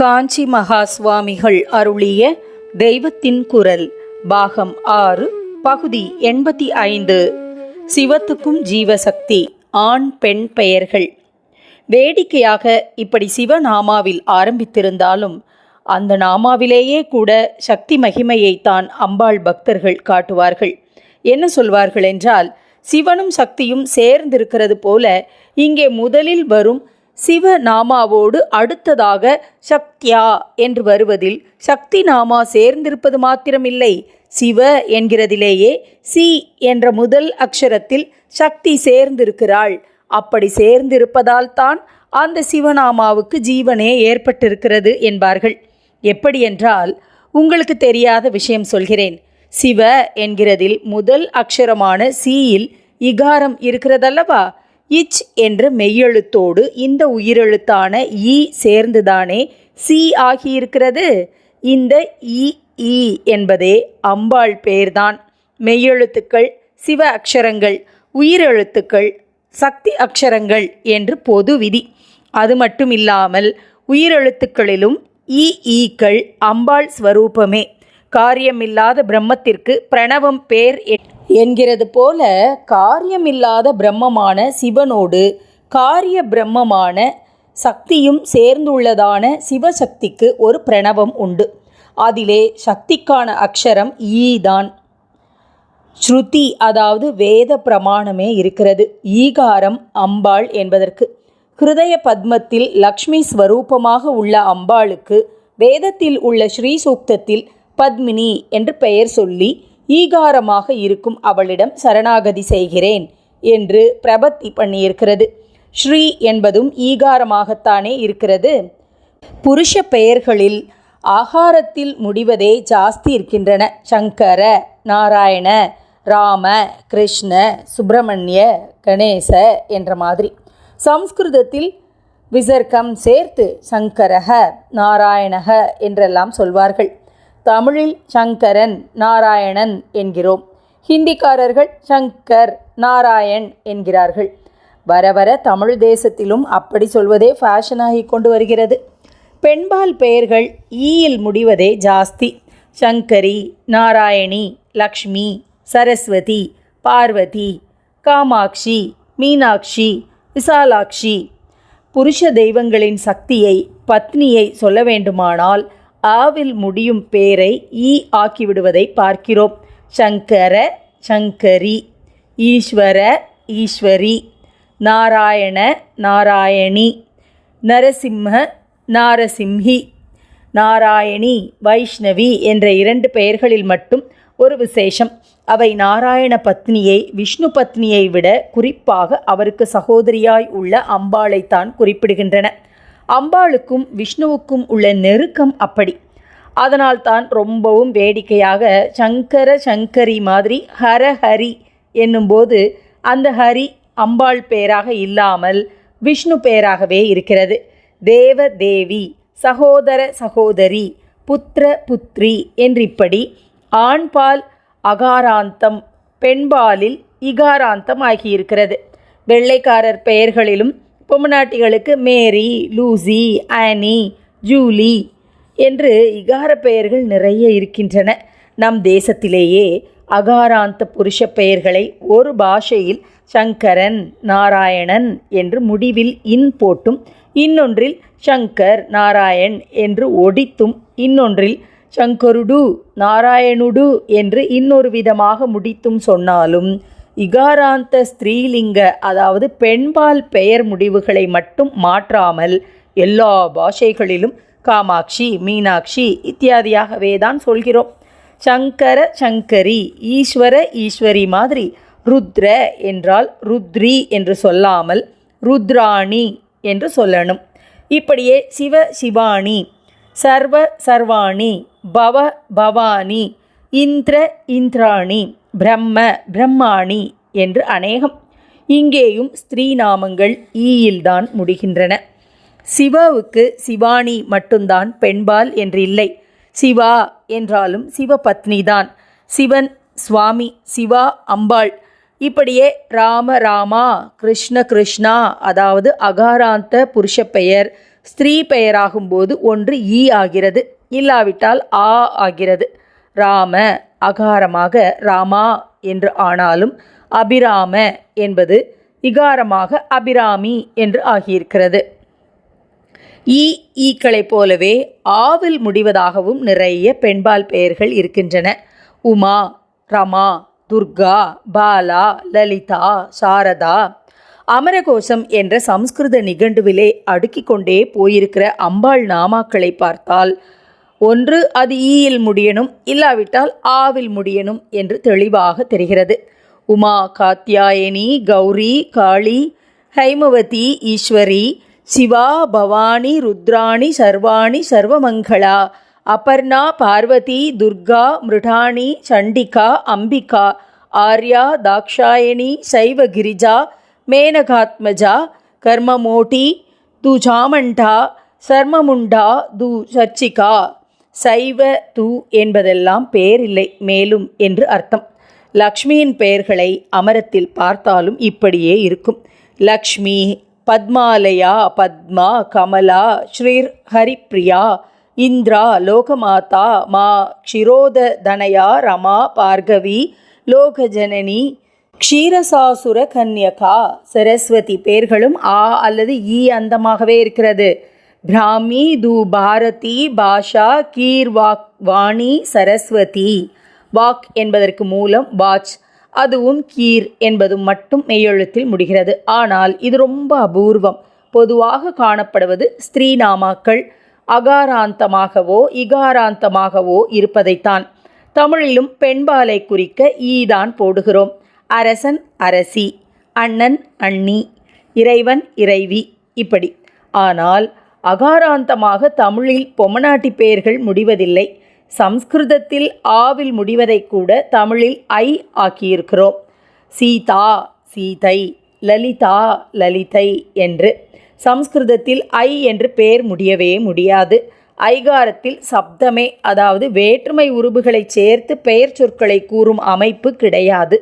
காஞ்சி மகா சுவாமிகள் அருளிய தெய்வத்தின் குரல் பாகம் ஆறு பகுதி எண்பத்தி ஐந்து. சிவத்துக்கும் ஜீவசக்தி ஆண் பெண் பெயர்கள். வேடிக்கையாக இப்படி சிவநாமாவில் ஆரம்பித்திருந்தாலும் அந்த நாமாவிலேயே கூட சக்தி மகிமையைத்தான் அம்பாள் பக்தர்கள் காட்டுவார்கள். என்ன சொல்வார்கள் என்றால் சிவனும் சக்தியும் சேர்ந்திருக்கிறது போல இங்கே முதலில் வரும் சிவ நாமாவோடு அடுத்ததாக சக்தியா என்று வருவதில் சக்தி நாமா சேர்ந்திருப்பது மாத்திரமில்லை. சிவ என்கிறதிலேயே சி என்ற முதல் அக்ஷரத்தில் சக்தி சேர்ந்திருக்கிறாள். அப்படி சேர்ந்திருப்பதால் தான் அந்த சிவநாமாவுக்கு ஜீவனே ஏற்பட்டிருக்கிறது என்பார்கள். எப்படி என்றால் உங்களுக்கு தெரியாத விஷயம் சொல்கிறேன். சிவ என்கிறதில் முதல் அக்ஷரமான சீயில் இகாரம் இருக்கிறதல்லவா? இச் என்ற மெய்யெழுத்தோடு இந்த உயிரெழுத்தான ஈ சேர்ந்துதானே சி ஆகியிருக்கிறது? இந்த இ ஈ என்பதே அம்பாள் பெயர்தான். மெய்யெழுத்துக்கள் சிவ அக்ஷரங்கள் உயிரெழுத்துக்கள் சக்தி அக்ஷரங்கள் என்று பொது விதி. அது மட்டும் இல்லாமல் உயிரெழுத்துக்களிலும் இ ஈக்கள் அம்பாள் ஸ்வரூபமே. காரியமில்லாத பிரம்மத்திற்கு பிரணவம் பேர் எ- என்கிறது போல காரியமில்லாத பிரம்மமான சிவனோடு காரிய பிரம்மமான சக்தியும் சேர்ந்துள்ளதான சிவசக்திக்கு ஒரு பிரணவம் உண்டு. அதிலே சக்திக்கான அக்ஷரம் ஈ தான். ஸ்ருதி அதாவது வேத பிரமாணமே இருக்கிறது. ஈகாரம் அம்பாள் என்பதற்கு. ஹிருதய பத்மத்தில் லக்ஷ்மி ஸ்வரூபமாக உள்ள அம்பாளுக்கு வேதத்தில் உள்ள ஸ்ரீ சூக்தத்தில் பத்மினி என்று பெயர் சொல்லி ஈகாரமாக இருக்கும் அவளிடம் சரணாகதி செய்கிறேன் என்று பிரபத்தி பண்ணியிருக்கிறது. ஸ்ரீ என்பதும் ஈகாரமாகத்தானே இருக்கிறது. புருஷ பெயர்களில் ஆகாரத்தில் முடிவதே ஜாஸ்தி இருக்கின்றன. சங்கர நாராயண ராம கிருஷ்ண சுப்பிரமணிய கணேச என்ற மாதிரி. சம்ஸ்கிருதத்தில் விசர்க்கம் சேர்த்து சங்கரக நாராயணக என்றெல்லாம் சொல்வார்கள். தமிழில் சங்கரன் நாராயணன் என்கிறோம். ஹிந்திக்காரர்கள் சங்கர் நாராயண் என்கிறார்கள். வர வர தமிழ் தேசத்திலும் அப்படி சொல்வதே ஃபேஷனாகி கொண்டு வருகிறது. பெண்பால் பெயர்கள் ஈயில் முடிவதே ஜாஸ்தி. சங்கரி நாராயணி லக்ஷ்மி சரஸ்வதி பார்வதி காமாட்சி மீனாட்சி விசாலாட்சி. புருஷ தெய்வங்களின் சக்தியை பத்னியை சொல்ல வேண்டுமானால் ஆவில் முடியும் பேரை ஈ ஆக்கிவிடுவதை பார்க்கிறோம். சங்கர சங்கரி ஈஸ்வர ஈஸ்வரி நாராயண நாராயணி நரசிம்ம நாரசிம்ஹி நாராயணி வைஷ்ணவி என்ற இரண்டு பெயர்களில் மட்டும் ஒரு விசேஷம். அவை நாராயண பத்னியை விஷ்ணு பத்னியை விட குறிப்பாக அவருக்கு சகோதரியாய் உள்ள அம்பாளைத்தான் குறிப்பிடுகின்றன. அம்பாளுக்கும் விஷ்ணுவுக்கும் உள்ள நெருக்கம் அப்படி. அதனால் தான் ரொம்பவும் வேடிக்கையாக சங்கர சங்கரி மாதிரி ஹர ஹரி என்னும்போது அந்த ஹரி அம்பாள் பேராக இல்லாமல் விஷ்ணு பேராகவே இருக்கிறது. தேவ தேவி சகோதர சகோதரி புத்திர புத்ரி என்றிப்படி ஆண்பால் அகாராந்தம் பெண்பாலில் இகாராந்தம் ஆகியிருக்கிறது. வெள்ளைக்காரர் பெயர்களிலும் பொம்மநாட்டிகளுக்கு மேரி லூசி ஆனி ஜூலி என்று இகார பெயர்கள் நிறைய இருக்கின்றன. நம் தேசத்திலேயே அகாராந்த புருஷ பெயர்களை ஒரு பாஷையில் சங்கரன் நாராயணன் என்று முடிவில் இன் போட்டும் இன்னொன்றில் சங்கர் நாராயண் என்று ஒடித்தும் இன்னொன்றில் சங்கருடு நாராயணுடு என்று இன்னொரு விதமாக முடித்தும் சொன்னாலும் இகாராந்த ஸ்திரீலிங்க அதாவது பெண்பால் பெயர் முடிவுகளை மட்டும் மாற்றாமல் எல்லா பாஷைகளிலும் காமாட்சி மீனாட்சி இத்தியாதியாகவே தான் சொல்கிறோம். சங்கர சங்கரி ஈஸ்வர ஈஸ்வரி மாதிரி ருத்ர என்றால் ருத்ரி என்று சொல்லாமல் ருத்ராணி என்று சொல்லணும். இப்படியே சிவ சிவானி சர்வ சர்வாணி பவ பவானி இந்திர இந்திராணி பிரம்ம பிரம்மாணி என்று அநேகம் இங்கேயும் ஸ்திரீ நாமங்கள் ஈயில்தான் முடிகின்றன. சிவாவுக்கு சிவானி மட்டும்தான் பெண்பால் என்று இல்லை சிவா என்றாலும் சிவபத்னிதான். சிவன் சுவாமி சிவா அம்பாள். இப்படியே ராம ராமா கிருஷ்ண கிருஷ்ணா அதாவது அகாராந்த புருஷ பெயர் ஸ்திரீ பெயராகும்போது ஒன்று ஈ ஆகிறது. இல்லாவிட்டால் ஆ ஆகிறது. ராம அகாரமாக ராமா என்று ஆனாலும் அபிராம என்பது இகாரமாக அபிராமி என்று ஆகியிருக்கிறது. ஈ ஈக்களைப் போலவே ஆவில் முடிவதாகவும் நிறைய பெண்பால் பெயர்கள் இருக்கின்றன. உமா ரமா துர்கா பாலா லலிதா சாரதா. அமரகோஷம் என்ற சம்ஸ்கிருத நிகண்டுவிலே அடுக்கிக் கொண்டே போயிருக்கிற அம்பாள் நாமாக்களை பார்த்தால் ஒன்று அது ஈயில் முடியணும் இல்லாவிட்டால் ஆவில் முடியணும் என்று தெளிவாக தெரிகிறது. உமா காத்தியாயனி கௌரி காளி ஹைமவதி ஈஸ்வரி சிவா பவானி ருத்ராணி சர்வாணி சர்வமங்களா அபர்ணா பார்வதி துர்கா மிருடாணி சண்டிகா அம்பிகா ஆர்யா தாக்ஷாயணி சைவ கிரிஜா மேனகாத்மஜா கர்மமோட்டி து சாமண்டா சர்மமுண்டா து சர்ச்சிகா. சைவ து என்பதெல்லாம் பெயரில்லை மேலும் என்று அர்த்தம். லக்ஷ்மியின் பெயர்களை அமரத்தில் பார்த்தாலும் இப்படியே இருக்கும். லக்ஷ்மி பத்மாலயா பத்மா கமலா ஸ்ரீர் ஹரிப்ரியா இந்திரா லோகமாதா மா க்ஷிரோத தனயா ரமா பார்கவி லோகஜனனி க்ஷீரசாசுர கன்யகா சரஸ்வதி பெயர்களும் ஆ அல்லது ஈ அந்தமாகவே இருக்கிறது. பிராமி து பாரதி பாஷா கீர் வாக் வாணி சரஸ்வதி வாக் என்பதற்கு மூலம் வாச் அதுவும் கீர் என்பதும் மட்டும் மெய்யெழுத்தில் முடிகிறது. ஆனால் இது ரொம்ப அபூர்வம். பொதுவாக காணப்படுவது ஸ்திரீநாமாக்கள் அகாராந்தமாகவோ இகாராந்தமாகவோ இருப்பதைத்தான். தமிழிலும் பெண்பாலை குறிக்க ஈதான் போடுகிறோம். அரசன் அரசி அண்ணன் அண்ணி இறைவன் இறைவி இப்படி. ஆனால் அகாராந்தமாக தமிழில் பொம்மநாட்டி பெயர்கள் முடிவதில்லை. சம்ஸ்கிருதத்தில் ஆவில் முடிவதை கூட தமிழில் ஐ ஆக்கியிருக்கிறோம். சீதா சீதை லலிதா லலிதை என்று. சம்ஸ்கிருதத்தில் ஐ என்று பெயர் முடியவே முடியாது. ஐகாரத்தில் சப்தமே அதாவது வேற்றுமை உருபுகளை சேர்த்து பெயர் சொற்களை கூறும் அமைப்பு கிடையாது.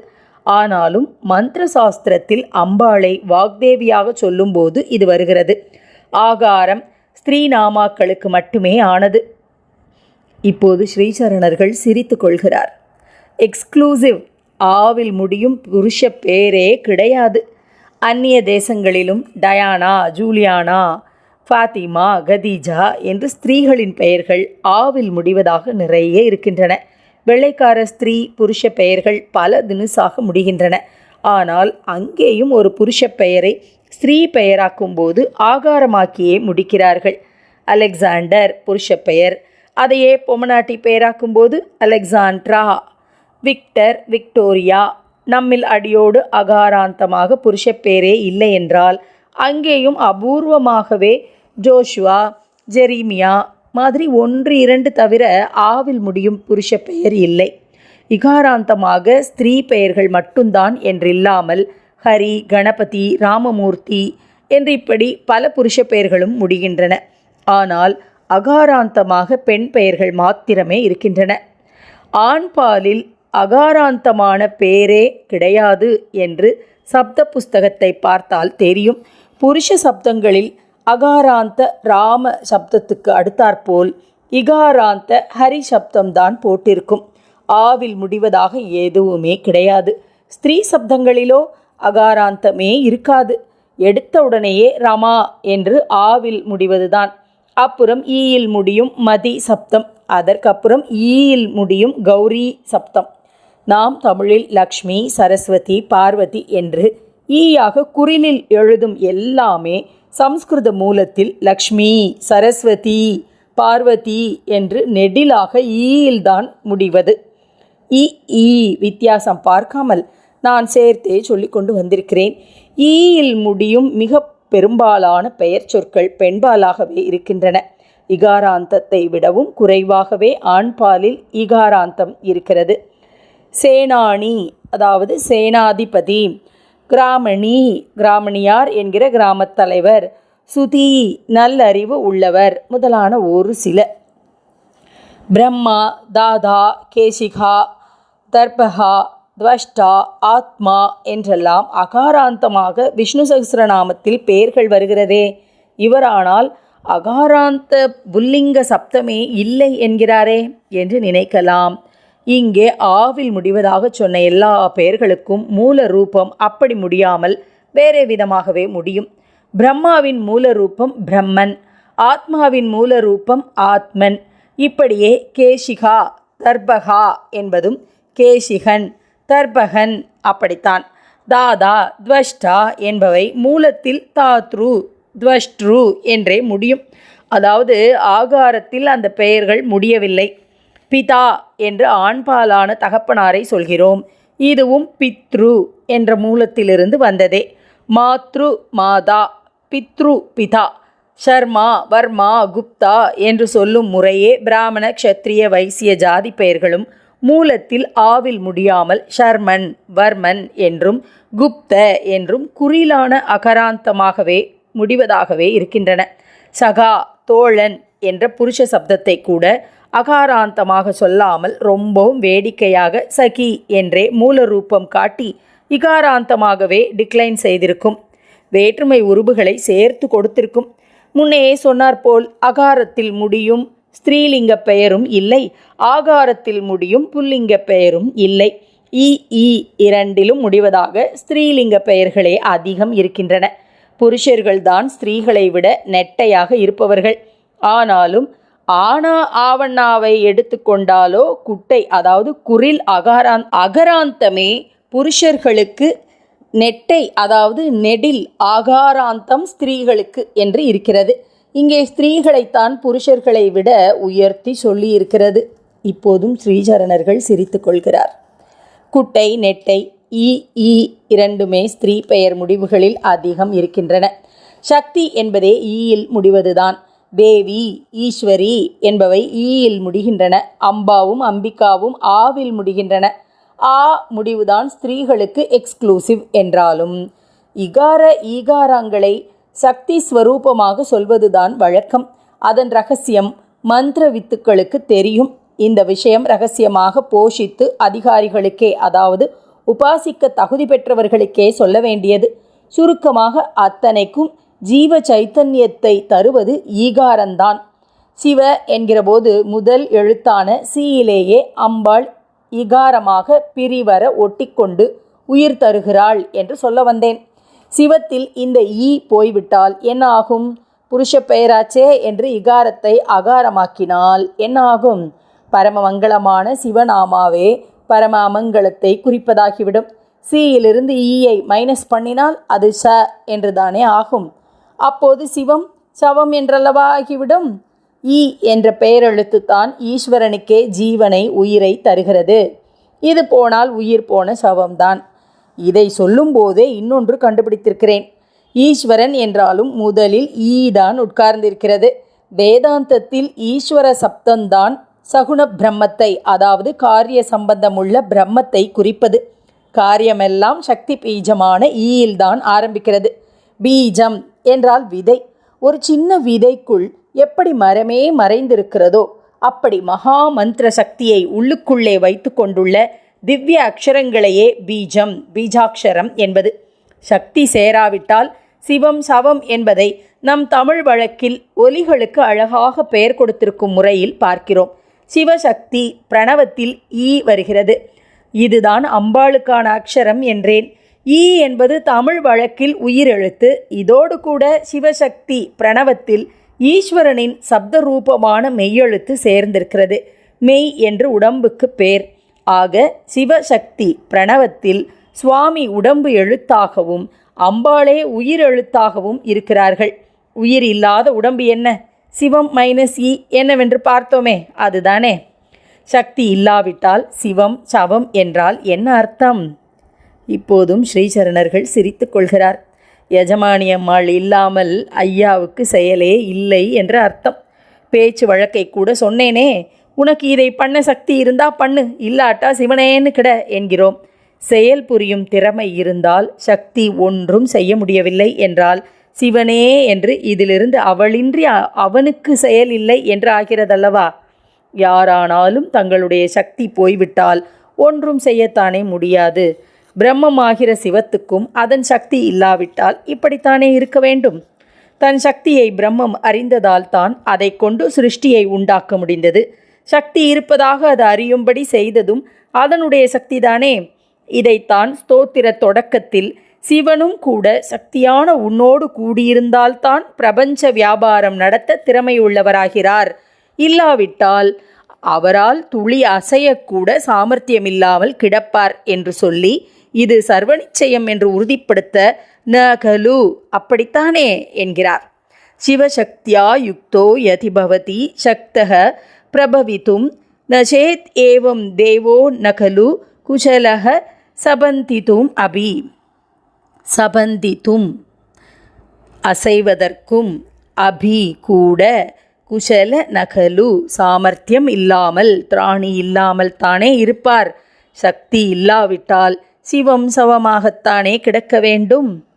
ஆனாலும் மந்திர சாஸ்திரத்தில் அம்பாளை வாக்தேவியாக சொல்லும்போது இது வருகிறது. ஆகாரம் ஸ்திரீ நாமாக்களுக்கு மட்டுமே ஆனது. இப்போது ஸ்ரீசரணர்கள் சிரித்து கொள்கிறார். எக்ஸ்க்ளூசிவ் ஆவில் முடியும் புருஷ பேரே கிடையாது. அந்நிய தேசங்களிலும் டயானா ஜூலியானா ஃபாத்திமா கதீஜா என்று ஸ்திரீகளின் பெயர்கள் ஆவில் முடிவதாக நிறைய இருக்கின்றன. வெள்ளைக்கார ஸ்திரீ புருஷ பெயர்கள் பல தினுசாக முடிகின்றன. ஆனால் அங்கேயும் ஒரு புருஷ பெயரை ஸ்திரீ பெயராக்கும் போது ஆகாரமாக்கியே முடிக்கிறார்கள். அலெக்சாண்டர் புருஷ பெயர். அதையே பொமநாட்டி பெயராக்கும் போது அலெக்சாண்ட்ரா. விக்டர் விக்டோரியா நம்மில் அடியோடு அகாராந்தமாக புருஷ பெயரே இல்லை என்றால் அங்கேயும் அபூர்வமாகவே ஜோஷுவா ஜெரீமியா மாதிரி ஒன்று இரண்டு தவிர ஆவில் முடியும் புருஷ பெயர் இல்லை. இகாராந்தமாக ஸ்திரீ பெயர்கள் மட்டும்தான் என்றில்லாமல் ஹரி கணபதி ராமமூர்த்தி என்று இப்படி பல புருஷ பெயர்களும் முடிகின்றன. ஆனால் அகாராந்தமாக பெண் பெயர்கள் மாத்திரமே இருக்கின்றன. ஆண்பாலில் அகாராந்தமான பேரே கிடையாது என்று சப்த புஸ்தகத்தை பார்த்தால் தெரியும். புருஷ சப்தங்களில் அகாராந்த ராம சப்தத்துக்கு அடுத்தாற்போல் இகாராந்த ஹரி சப்தம்தான் போட்டிருக்கும். ஆவில் முடிவதாக எதுவுமே கிடையாது. ஸ்திரீ சப்தங்களிலோ அகாராந்தமே இருக்காது. எடுத்த உடனேயே ரமா என்று ஆவில் முடிவதுதான். அப்புறம் ஈயில் முடியும் மதி சப்தம். அதற்கப்புறம் ஈயில் முடியும் கௌரி சப்தம். நாம் தமிழில் லக்ஷ்மி சரஸ்வதி பார்வதி என்று ஈயாக குறிலில் எழுதும் எல்லாமே சம்ஸ்கிருத மூலத்தில் லக்ஷ்மி சரஸ்வதி பார்வதி என்று நெடிலாக ஈயில்தான் முடிவது. இ ஈ வித்தியாசம் பார்க்காமல் நான் சேர்த்தே சொல்லிக்கொண்டு வந்திருக்கிறேன். ஈயில் முடியும் மிக பெரும்பாலான பெயர் சொற்கள் பெண்பாலாகவே இருக்கின்றன. இகாராந்தத்தை விடவும் குறைவாகவே ஆண்பாலில் இகாராந்தம் இருக்கிறது. சேனாணி அதாவது சேனாதிபதி கிராமணி கிராமணியார் என்கிற கிராமத் தலைவர் சுதி நல்லறிவு உள்ளவர் முதலான ஒரு சில. பிரம்மா தாதா கேசிகா தர்பகா துவஷ்டா ஆத்மா என்றெல்லாம் அகாராந்தமாக விஷ்ணு சகசிரநாமத்தில் பெயர்கள் வருகிறதே. இவரானால் அகாராந்த புல்லிங்க சப்தமே இல்லை என்கிறாரே என்று நினைக்கலாம். இங்கே ஆவில் முடிவதாக சொன்ன எல்லா பெயர்களுக்கும் மூல ரூபம் அப்படி முடியாமல் வேறே விதமாகவே முடியும். பிரம்மாவின் மூல ரூபம் பிரம்மன் ஆத்மாவின் மூல ரூபம் ஆத்மன். இப்படியே கேஷிகா தர்பகா என்பதும் கேஷிகன். தர்பகன் அப்படித்தான். தாதா துவஷ்டா என்பவை மூலத்தில் தாத்ரு துவஷ்ட்ரு என்றே முடியும். அதாவது ஆகாரத்தில் அந்த பெயர்கள் முடியவில்லை. பிதா என்று ஆண்பாலான தகப்பனாரை சொல்கிறோம். இதுவும் பித்ரு என்ற மூலத்திலிருந்து வந்ததே. மாத்ரு மாதா பித்ரு பிதா ஷர்மா வர்மா குப்தா என்று சொல்லும் முறையே பிராமண க்ஷத்ரிய வைசிய ஜாதி பெயர்களும் மூலத்தில் ஆவில் முடியாமல் ஷர்மன் வர்மன் என்றும் குப்த என்றும் குறிலான அகராந்தமாகவே முடிவதாகவே இருக்கின்றன. சகா தோழன் என்ற புருஷ சப்தத்தை கூட அகாராந்தமாக சொல்லாமல் ரொம்பவும் வேடிக்கையாக சகி என்றே மூல ரூபம் காட்டி இகாராந்தமாகவே டிக்ளைன் செய்திருக்கும். வேற்றுமை உருபுகளை சேர்த்து கொடுத்திருக்கும். முன்னையே சொன்னார் போல் அகாரத்தில் முடியும் ஸ்திரீலிங்க பெயரும் இல்லை. ஆகாரத்தில் முடியும் புல்லிங்க பெயரும் இல்லை. இ ஈ இரண்டிலும் முடிவதாக ஸ்திரீலிங்க பெயர்களே அதிகம் இருக்கின்றன. புருஷர்கள்தான் ஸ்திரீகளை விட நெட்டையாக இருப்பவர்கள். ஆனாலும் ஆனா ஆவண்ணாவை எடுத்துக்கொண்டாலோ குட்டை அதாவது குரில் அகாராந் அகராந்தமே புருஷர்களுக்கு நெட்டை அதாவது நெடில் ஆகாராந்தம் ஸ்திரீகளுக்கு என்று இருக்கிறது. இங்கே ஸ்திரீகளைத்தான் புருஷர்களை விட உயர்த்தி சொல்லியிருக்கிறது. இப்போதும் ஸ்ரீசரணர்கள் சிரித்து கொள்கிறார். குட்டை நெட்டை ஈ ஈ இரண்டுமே ஸ்திரீ பெயர் முடிவுகளில் அதிகம் இருக்கின்றன. சக்தி என்பதே ஈயில் முடிவதுதான். தேவி ஈஸ்வரி என்பவை ஈயில் முடிகின்றன. அம்பாவும் அம்பிகாவும் ஆவில் முடிகின்றன. ஆ முடிவுதான் ஸ்திரீகளுக்கு எக்ஸ்க்ளூசிவ் என்றாலும் இகார ஈகாரங்களை சக்தி ஸ்வரூபமாக சொல்வதுதான் வழக்கம். அதன் ரகசியம் மந்திர வித்துக்களுக்கு தெரியும். இந்த விஷயம் ரகசியமாக போஷித்து அதிகாரிகளுக்கே அதாவது உபாசிக்க தகுதி பெற்றவர்களுக்கே சொல்ல வேண்டியது. சுருக்கமாக அத்தனைக்கும் ஜீவ சைத்தன்யத்தை தருவது ஈகாரந்தான். சிவ என்கிறபோது முதல் எழுத்தான சீயிலேயே அம்பாள் இகாரமாக பிரிவர ஒட்டிக்கொண்டு உயிர் தருகிறாள் என்று சொல்ல வந்தேன். சிவத்தில் இந்த ஈ போய்விட்டால் என்ன ஆகும் புருஷ பெயராச்சே என்று இகாரத்தை அகாரமாக்கினால் என்ன ஆகும் பரமமங்களமான சிவநாமாவே பரம அமங்கலத்தை குறிப்பதாகிவிடும். சியிலிருந்து ஈயை மைனஸ் பண்ணினால் அது ச என்று தானே ஆகும். அப்போது சிவம் சவம் என்றல்லவா ஆகிவிடும்? ஈ என்ற பெயரெழுத்து தான் ஈஸ்வரனுக்கே ஜீவனை உயிரை தருகிறது. இது போனால் உயிர் போன சவம்தான். இதை சொல்லும்போதே இன்னொன்று கண்டுபிடித்திருக்கிறேன். ஈஸ்வரன் என்றாலும் முதலில் ஈ தான் உட்கார்ந்திருக்கிறது. வேதாந்தத்தில் ஈஸ்வர சப்தந்தான் சகுண பிரம்மத்தை அதாவது காரிய சம்பந்தமுள்ள பிரம்மத்தை குறிப்பது. காரியமெல்லாம் சக்தி பீஜமான ஈயில்தான் ஆரம்பிக்கிறது. பீஜம் என்றால் விதை. ஒரு சின்ன விதைக்குள் எப்படி மரமே மறைந்திருக்கிறதோ அப்படி மகா மந்திர சக்தியை உள்ளுக்குள்ளே வைத்து கொண்டுள்ள திவ்ய அக்ஷரங்களையே பீஜம் பீஜாட்சரம் என்பது. சக்தி சேராவிட்டால் சிவம் சவம் என்பதை நம் தமிழ் வழக்கில் ஒலிகளுக்கு அழகாக பெயர் கொடுத்திருக்கும் முறையில் பார்க்கிறோம். சிவசக்தி பிரணவத்தில் ஈ வருகிறது. இதுதான் அம்பாளுக்கான அக்ஷரம் என்றேன். ஈ என்பது தமிழ் வழக்கில் உயிரெழுத்து. இதோடு கூட சிவசக்தி பிரணவத்தில் ஈஸ்வரனின் சப்த ரூபமான மெய்யெழுத்து சேர்ந்திருக்கிறது. மெய் என்று உடம்புக்கு பேர். ஆக சிவசக்தி பிரணவத்தில் சுவாமி உடம்பு எழுத்தாகவும் அம்பாளே உயிர் எழுத்தாகவும் இருக்கிறார்கள். உயிர் இல்லாத உடம்பு என்ன? சிவம் மைனஸ் இ e என்னவென்று பார்த்தோமே அதுதானே. சக்தி இல்லாவிட்டால் சிவம் சவம் என்றால் என்ன அர்த்தம்? இப்போதும் ஸ்ரீசரணர்கள் சிரித்து கொள்கிறார். எஜமானியம்மாள் இல்லாமல் ஐயாவுக்கு செயலே இல்லை என்ற அர்த்தம். பேச்சு வழக்கை கூட சொன்னேனே உனக்கு இதை பண்ண சக்தி இருந்தா பண்ணு இல்லாட்டா சிவனேன்னு கிட என்கிறோம். செயல் புரியும் திறமை இருந்தால் சக்தி ஒன்றும் செய்ய முடியவில்லை என்றால் சிவனே என்று இதிலிருந்து அவளின்றி அவனுக்கு செயல் இல்லை என்று ஆகிறதல்லவா? யாரானாலும் தங்களுடைய சக்தி போய்விட்டால் ஒன்றும் செய்யத்தானே முடியாது. பிரம்மமாகிற சிவத்துக்கும் அதன் சக்தி இல்லாவிட்டால் இப்படித்தானே இருக்க வேண்டும்? தன் சக்தியை பிரம்மம் அறிந்ததால் தான் அதை கொண்டு சிருஷ்டியை உண்டாக்க முடிந்தது. சக்தி இருப்பதாக அது அறியும்படி செய்ததும் அதனுடைய சக்திதானே. இதைத்தான் ஸ்தோத்திர தொடக்கத்தில் சிவனும் கூட சக்தியான உன்னோடு கூடியிருந்தால்தான் பிரபஞ்ச வியாபாரம் நடத்த திறமையுள்ளவராகிறார். இல்லாவிட்டால் அவரால் துளி அசையக்கூட சாமர்த்தியமில்லாமல் கிடப்பார் என்று சொல்லி இது சர்வநிச்சயம் என்று உறுதிப்படுத்த ந கலு அப்படித்தானே என்கிறார். சிவசக்தியா யுக்தோ யதிபவதி சக்தக பிரபவித்தும் ந ஏவம் தேவோ நகலு கலு குசலக சபந்தித்தும் அபி சபந்தித்தும் அசைவதற்கும் அபி கூட குஷல நகலு சாமர்த்தியம் இல்லாமல் திராணி இல்லாமல் தானே இருப்பார். சக்தி இல்லாவிட்டால் சிவம் சவமாகத்தானே கிடக்க வேண்டும்.